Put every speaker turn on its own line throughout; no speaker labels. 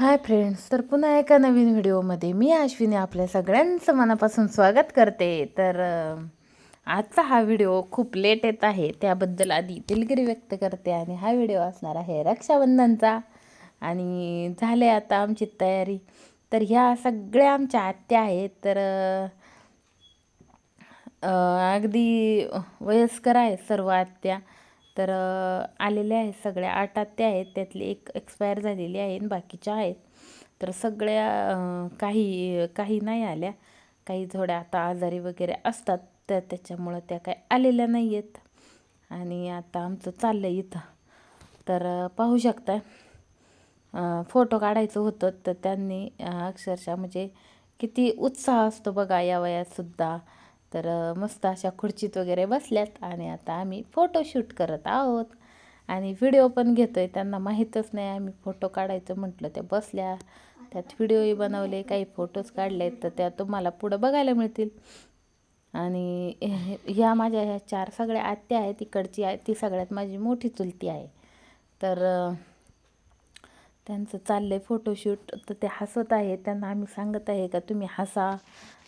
Hi friends तर पुन्हा एका नवीन व्हिडिओमध्ये मी अश्विनी आपल्या सगळ्यांचं मनापासून स्वागत करते. तर आजचा हा व्हिडिओ खूप लेट येत आहे त्याबद्दल आधी दिलगिरी व्यक्त करते आणि हा व्हिडिओ असणार आहे रक्षाबंधनचा. आणि झाले आता आमची तयारी. तर ह्या सगळ्या आमच्या आत्या आहेत तर अगदी वयस्कर आहेत सर्व आत्या. तर आलेल्या आहेत सगळ्या. आठ आत्या आहेत. त्यातली एक एक्सपायर झालेली आहे आणि बाकीच्या आहेत. तर सगळ्या काही काही नाही आल्या. काही थोड्या आता आजारी वगैरे असतात. तर त्याच्यामुळं त्या काही आलेल्या नाही आहेत आणि आता आमचं चाललं आहे इथं. तर पाहू शकता फोटो काढायचं होतं. तर त्यांनी अक्षरशः म्हणजे किती उत्साह असतो बघा या वयातसुद्धा तर मस्त अशा खुर्चीत वगैरे बसल्यात आणि आता आम्ही फोटोशूट करत आहोत. आणि व्हिडिओ पण घेतोय त्यांना माहीतच नाही आम्ही फोटो काढायचं म्हटलं त्या बसल्या. त्यात व्हिडिओही बनवले काही फोटोज काढले तर त्या तुम्हाला पुढं बघायला मिळतील. आणि ह्या माझ्या ह्या चार सगळ्या आत्या आहेत तिकडची आहे ती सगळ्यात माझी मोठी चुलती आहे. तर त्यांचं चाललं आहे फोटोशूट तर ते हसत आहे त्यांना आम्ही सांगत आहे का तुम्ही हसा.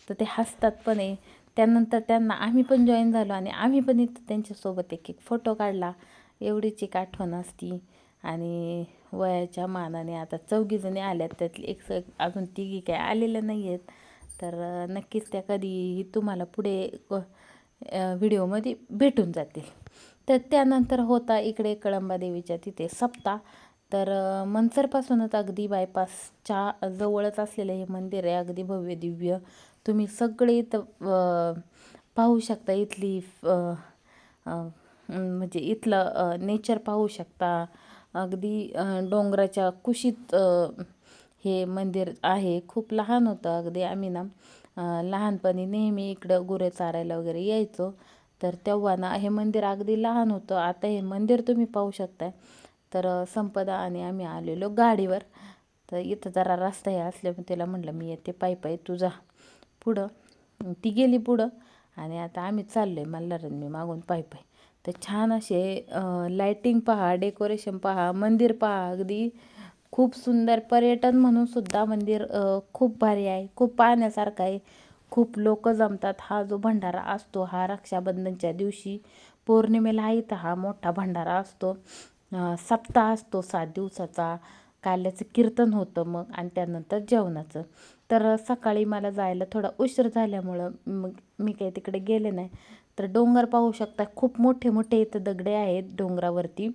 तर ते हसतात पण आहे. त्यानंतर त्यांना आम्ही पण जॉईन झालो आणि आम्ही पण इथं त्यांच्यासोबत एक एक फोटो काढला. एवढीच एक आठवण असती. आणि वयाच्या मानाने आता चौघीजणी आल्यात त्यातली एक स अजून तिघी काय आलेल्या नाही आहेत तर नक्कीच त्या कधीही तुम्हाला पुढे व्हिडिओमध्ये भेटून जातील. तर त्यानंतर होता इकडे कळंबादेवीच्या तिथे सप्ताह. तर मनसरपासूनच अगदी बायपासच्या जवळच असलेलं हे मंदिर आहे अगदी भव्य दिव्य. तुम्ही सगळे इथं पाहू शकता इथली म्हणजे इथलं नेचर पाहू शकता. अगदी डोंगराच्या कुशीत हे मंदिर आहे. खूप लहान होतं अगदी आम्ही ना. लहानपणी नेहमी इकडं गुरे चारायला वगैरे यायचो. तर तेव्हा ना हे मंदिर अगदी लहान होतं. आता हे मंदिर तुम्ही पाहू शकताय. तर संपदा आणि आम्ही आलेलो गाडीवर. तर इथं जरा रस्ता हे असल्यामुळे त्याला म्हटलं मी येते. पायी पायी तुझा पुढं. ती गेली पुढं आणि आता आम्ही चाललो आहे मल्हारन मी मागून पायी पाय. तर छान असे लाईटिंग पहा डेकोरेशन पहा मंदिर पहा अगदी खूप सुंदर पर्यटन म्हणून सुद्धा मंदिर खूप भारी आहे खूप पाहण्यासारखं आहे. खूप लोक जमतात. हा जो भंडारा असतो हा रक्षाबंधनच्या दिवशी पौर्णिमेला इथं हा मोठा भंडारा असतो. सप्ताह असतो सात दिवसाचा. काल्याचं कीर्तन होतं मग आणि त्यानंतर जेवणाचं. तर सकाळी मला जायला थोडा उशीर झाल्यामुळं मग मी काही तिकडे गेले नाही. तर डोंगर पाहू शकता खूप मोठे मोठे इथं दगडे आहेत डोंगरावरती.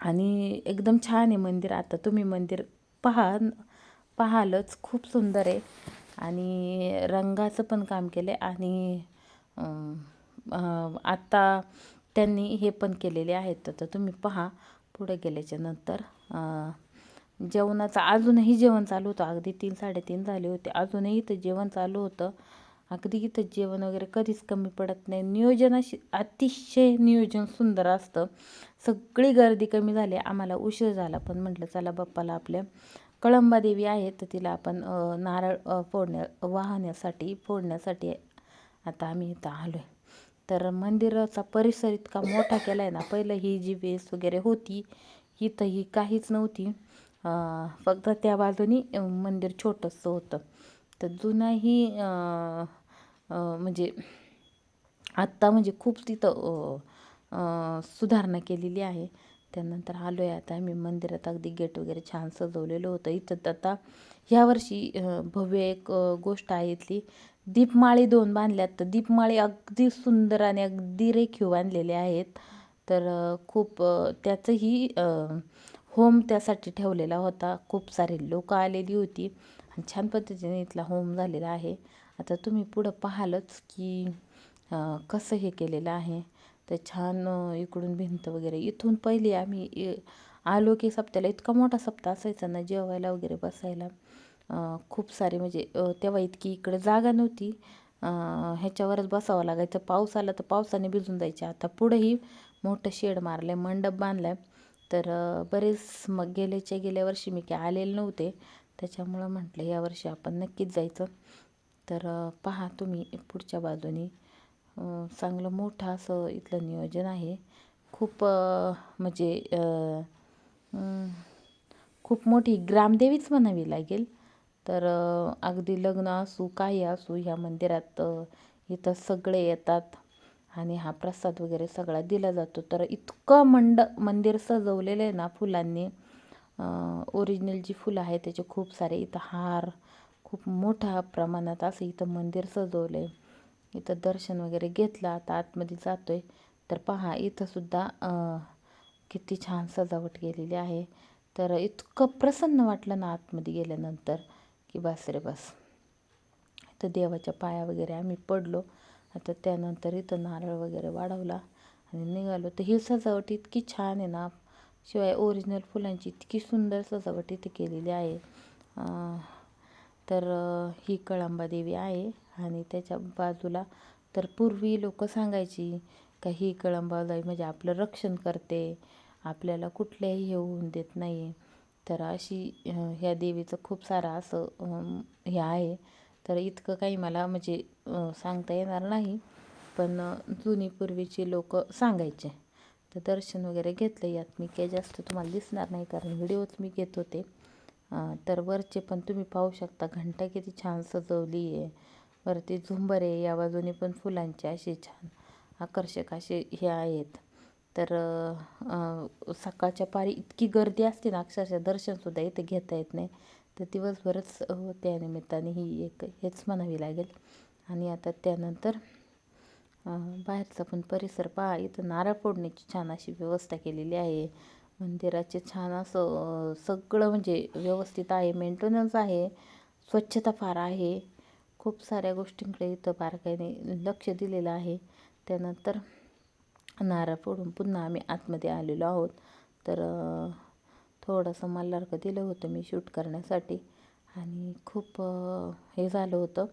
आणि एकदम छान आहे मंदिर. आता तुम्ही मंदिर पहा पाहालच खूप सुंदर आहे. आणि रंगाचं पण काम केलं आहे आणि आत्ता त्यांनी हे पण केलेले आहेत. तर तुम्ही पहा पुढे गेल्याच्यानंतर जेवणाचं अजूनही जेवण चालू होतं. अगदी तीन साडेतीन झाले होते. अजूनही इथं जेवण चालू होतं. अगदी इथं जेवण वगैरे कधीच कमी पडत नाही. नियोजन अशी अतिशय नियोजन सुंदर असतं. सगळी गर्दी कमी झाली. आम्हाला उशीर झाला. पण म्हटलं चला बाप्पाला आपल्या कळंबा देवी आहे तर तिला आपण नारळ फोडण्या वाहण्यासाठी फोडण्यासाठी आता आम्ही इथं आलो आहे तर मंदिराचा परिसर इतका मोठा केला आहे ना पहिलं ही जी वेस वगैरे होती इथं ही काहीच नव्हती. फक्त त्या बाजूनी मंदिर छोटंसं होतं. तर जुनाही म्हणजे आत्ता म्हणजे खूप तिथं सुधारणा केलेली आहे. त्यानंतर आलो आहे आता आम्ही मंदिरात. अगदी गेट वगैरे छान सजवलेलं होतं. इथं तर आता ह्यावर्षी भव्य एक गोष्ट आहे इथली. दीपमाळी दोन बांधल्यात. तर दीपमाळी अगदी सुंदर आणि अगदी रेखीव बांधलेले आहेत. तर खूप त्याचंही होम त्यासाठी ठेवलेला होता. खूप सारे लोक आलेली होती आणि छान पद्धतीने इथला होम झालेला आहे. आता तुम्ही पुढं पाहालच की कसं हे केलेलं आहे. तर छान इकडून भिंत वगैरे. इथून पहिली आम्ही आलो की सप्त्याला इतका मोठा सप्ताह असायचा ना जेवायला वगैरे बसायला. खूप सारे म्हणजे तेव्हा इतकी इकडे जागा नव्हती. ह्याच्यावरच बसावं लागायचं. पाऊस आला तर पावसाने भिजून जायचे. आता पुढंही मोठं शेड मारलं आहे मंडप बांधला आहे तर बरेच मग गेल्याच्या गेल्या वर्षी मी काय आलेले नव्हते. त्याच्यामुळं म्हटलं यावर्षी आपण नक्कीच जायचं. तर पहा तुम्ही पुढच्या बाजूनी. चांगलं मोठं असं इथलं नियोजन आहे. खूप म्हणजे खूप मोठी ग्रामदेवीच म्हणावी लागेल. तर अगदी लग्न असू काही असू ह्या मंदिरात इथं सगळे येतात. आणि हा प्रसाद वगैरे सगळा दिला जातो. तर इतकं मंड मंदिर सजवलेलं आहे ना फुलांनी. ओरिजिनल जी फुलं आहेत त्याचे खूप सारे इथं हार खूप मोठ्या प्रमाणात असं इथं मंदिर सजवलं आहे इथं दर्शन वगैरे घेतलं आता आतमध्ये जातो आहे तर पहा इथंसुद्धा किती छान सजावट केलेली आहे. तर इतकं प्रसन्न वाटलं ना आतमध्ये गेल्यानंतर की बस रे बस. इथं देवाच्या पाया वगैरे आम्ही पडलो. आता त्यानंतर इथं नारळ वगैरे वाढवला आणि निघालो. तर ही सजावट इतकी छान आहे ना. शिवाय ओरिजिनल फुलांची इतकी सुंदर सजावट इथे केलेली आहे. तर ही कळंबा देवी आहे आणि त्याच्या बाजूला तर पूर्वी लोक सांगायची का ही कळंबाबाई म्हणजे आपलं रक्षण करते. आपल्याला कुठल्याही हे होऊन देत नाही तर अशी ह्या देवीचं खूप सारं असं हे आहे. तर इतकं काही मला म्हणजे सांगता येणार नाही पण जुनी पूर्वीची लोक सांगायचे. तर दर्शन वगैरे घेतलं यात. मी काही जास्त तुम्हाला दिसणार नाही कारण व्हिडिओच मी घेत होते. तर वरचे पण तुम्ही पाहू शकता. घंटा किती छान सजवली आहे. वरती झुंबर आहे. या बाजूने पण फुलांचे असे छान आकर्षक असे हे आहेत. तर सकाळच्या पारी इतकी गर्दी असते ना अक्षरशः दर्शनसुद्धा इथे घेता येत नाही. तर दिवसभरच त्यानिमित्ताने ही एक हेच म्हणावी लागेल. आणि आता त्यानंतर बाहेरचा पण परिसर पहा. इथं नारळ फोडण्याची छान अशी व्यवस्था केलेली आहे. मंदिराचे छान असं सगळं म्हणजे व्यवस्थित आहे. मेंटेनन्स आहे. स्वच्छता फार आहे. खूप साऱ्या गोष्टींकडे इथं बारकाईने लक्ष दिलेलं आहे. त्यानंतर नारळ फोडून पुन्हा आम्ही आतमध्ये आलेलो आहोत. तर थोडंसं मल्हारकं दिलं होतं मी शूट करण्यासाठी. आणि खूप हे झालं होतं.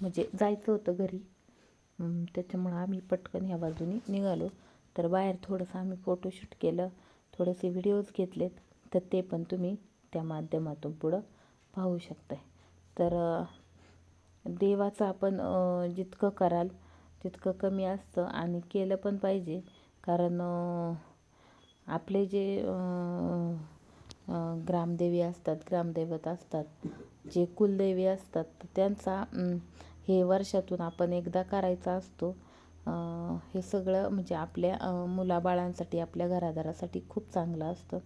म्हणजे जायचं होतं घरी. त्याच्यामुळं आम्ही पटकन ह्या बाजूनी निघालो. तर बाहेर थोडंसं आम्ही फोटोशूट केलं. थोडेसे व्हिडिओज घेतलेत. तर ते पण तुम्ही त्या माध्यमातून पुढं पाहू शकताय. तर देवाचं आपण जितकं कराल तितकं कमी असतं आणि केलं पण पाहिजे. कारण आपले जे ग्रामदेवी असतात ग्रामदैवत असतात जे कुलदेवी असतात तर त्यांचा हे वर्षातून आपण एकदा करायचा असतो. हे सगळं म्हणजे आपल्या मुलाबाळांसाठी आपल्या घरादारासाठी खूप चांगलं असतं.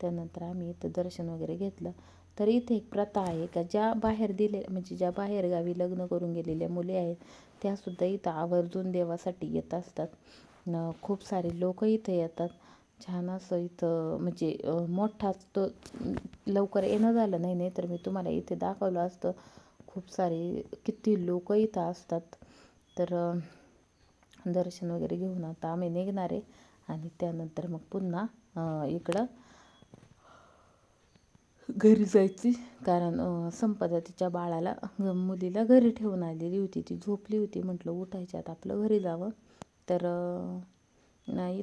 त्यानंतर आम्ही इथं दर्शन वगैरे घेतलं. तर इथे एक प्रथा आहे का ज्या बाहेर दिले म्हणजे ज्या बाहेरगावी लग्न करून गेलेल्या मुली आहेत त्यासुद्धा इथं आवर्जून देवासाठी येत असतात. खूप सारे लोक इथे येतात. छान असं इथं म्हणजे मोठाच तो लवकर येणं झालं नाही नाही तर मी तुम्हाला इथे दाखवलं असतं. खूप सारे किती लोक इथं असतात. तर दर्शन वगैरे घेऊन आता आम्ही निघणार आहे. आणि त्यानंतर मग पुन्हा इकडं घरी जायची. कारण संपदा तिच्या बाळाला मुलीला घरी ठेवून आलेली होती. ती झोपली होती. म्हटलं उठायच्यात आपलं घरी जावं. तर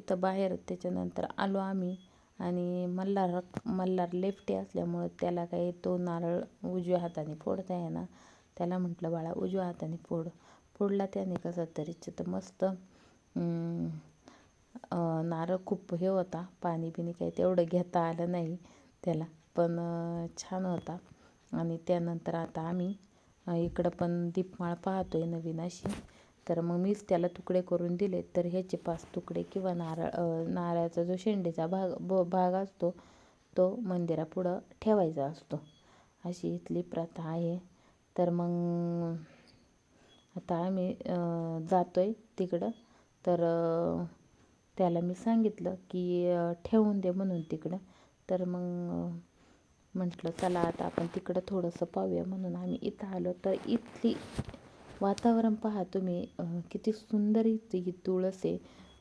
तिथं बाहेर त्याच्यानंतर आलो आम्ही. आणि मल्हार मल्हार लेफ्टी असल्यामुळं त्याला काही तो नारळ उजव्या हाताने फोडता येईना. त्याला म्हटलं बाळा उजव्या हाताने फोड. फोडला त्याने कसा तरी. तर मस्त नारळ खूप हे होता. पाणी बिणी काही तेवढं घेता आलं नाही त्याला. पण छान होता. आणि त्यानंतर आता आम्ही इकडं पण दीपमाळ पाहतो आहे नवीन अशी. तर मग मीच त्याला तुकडे करून दिले. तर ह्याचे पाच तुकडे किंवा नारळ नारळाचा जो शेंडेचा भाग ब भाग असतो तो मंदिरापुढं ठेवायचा असतो. अशी इथली प्रथा आहे. तर मग आता आम्ही जातो आहे तिकडं. तर त्याला मी सांगितलं की ठेवून दे म्हणून तिकडं. तर मग म्हटलं चला आता आपण तिकडं थोडंसं पाहूया. म्हणून आम्ही इथं आलो. तर इथली वातावरण पहा तुम्ही किती सुंदर इथं ही तुळस आहे.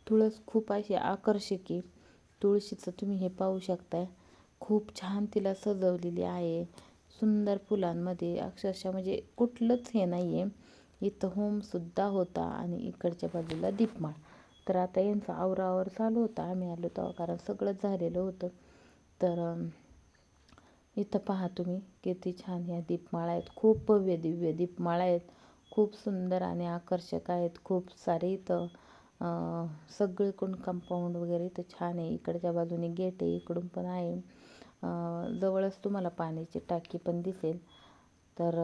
तुळस खूप अशी आकर्षक आहे. तुळशीचं तुम्ही हे पाहू शकताय. खूप छान तिला सजवलेली आहे. सुंदर फुलांमध्ये अक्षरशः म्हणजे कुठलंच हे नाही आहे इथं होमसुद्धा होता आणि इकडच्या बाजूला दीपमाळ. तर आता यांचा आवरावर चालू होता. आम्ही आलो तेव्हा कारण सगळंच झालेलं होतं. तर इथं पहा तुम्ही किती छान ह्या दीपमाळा आहेत. खूप भव्य दिव्य दीपमाळा आहेत. खूप सुंदर आणि आकर्षक आहेत. खूप सारे इथं अं, सगळीकडून कंपाऊंड वगैरे इथं छान आहे. इकडच्या बाजूने गेट आहे इकडून पण आहे. अं, जवळच तुम्हाला पाण्याची टाकी पण दिसेल. तर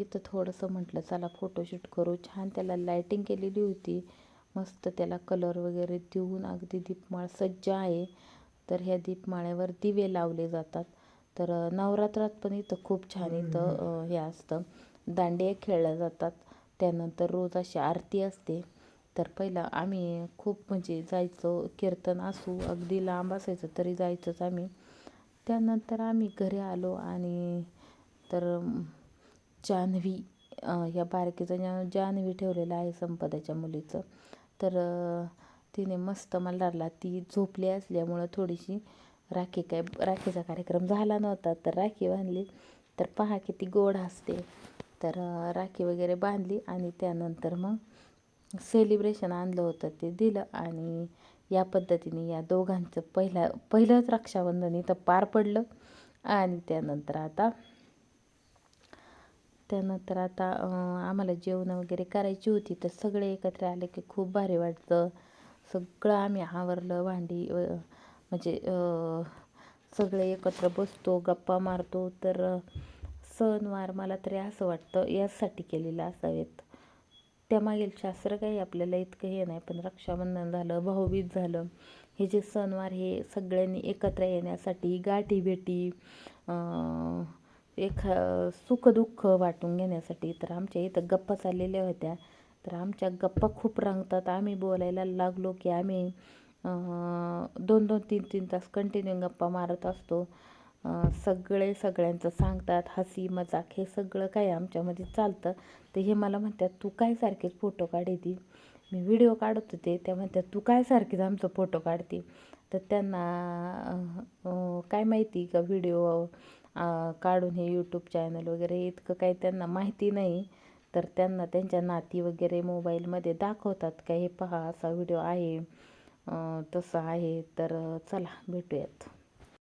इथं थोडंसं म्हटलं चला फोटोशूट करू. छान त्याला लायटिंग केलेली होती. मस्त त्याला कलर वगैरे देऊन अगदी दीपमाळ सज्ज आहे. तर ह्या दीपमाळ्यावर दिवे लावले जातात. तर नवरात्रात पण इथं खूप छान इथं हे असतं. दांडिया खेळल्या जातात. त्यानंतर रोज अशी आरती असते. तर पहिला आम्ही खूप म्हणजे जायचो कीर्तन असू अगदी लांब असायचं तरी जायचंच आम्ही. त्यानंतर आम्ही घरी आलो आणि तर जान्हवी या बारकीचं नाव जान्हवी ठेवलेलं आहे संपदाच्या मुलीचं. तर तिने मस्त मल्हारला ती झोपली असल्यामुळं थोडीशी राखी काय राखीचा कार्यक्रम झाला नव्हता. तर राखी बांधली. तर पहा किती गोड हसते. तर राखी वगैरे बांधली आणि त्यानंतर मग सेलिब्रेशन आणलं होतं ते दिलं आणि या पद्धतीने या दोघांचं पहिला पहिलंच रक्षाबंधन इथं पार पडलं आणि त्यानंतर आता त्यानंतर आता आम्हाला जेवण वगैरे करायची होती तर सगळे एकत्र आले की खूप भारी वाटतं. सगळं आम्ही आवरलं भांडी म्हणजे सगळे एकत्र बसतो गप्पा मारतो. तर सणवार मला तरी असं वाटतं यासाठी केलेलं असावेत. त्यामागील शास्त्र काही आपल्याला इतकं हे नाही पण रक्षाबंधन झालं भाऊबीज झालं हे जे सणवार हे सगळ्यांनी एकत्र येण्यासाठी गाठी भेटी एखा सुखदुःख वाटून घेण्यासाठी तर आमच्या इथं गप्पा चाललेल्या होत्या. तर आमच्या गप्पा खूप रंगतात. आम्ही बोलायला लागलो की आम्ही दोन दोन तीन तीन तास कंटिन्यू गप्पा मारत असतो. सगळे सगळ्यांचं सांगतात हसी मजाक हे सगळं काय आमच्यामध्ये चालतं. तर हे मला म्हणतात तू काय सारखेच फोटो काढते? मी व्हिडिओ काढत होते त्या म्हणतात तू काय सारखीच आमचं फोटो काढते? तर त्यांना काय माहिती का व्हिडिओ काढून हे यूट्यूब चॅनल वगैरे इतकं काही त्यांना माहिती नाही. तर त्यांना त्यांच्या नाती वगैरे मोबाईलमध्ये दाखवतात का हे पहा असा व्हिडिओ आहे तसं आहे. तर चला भेटूयात.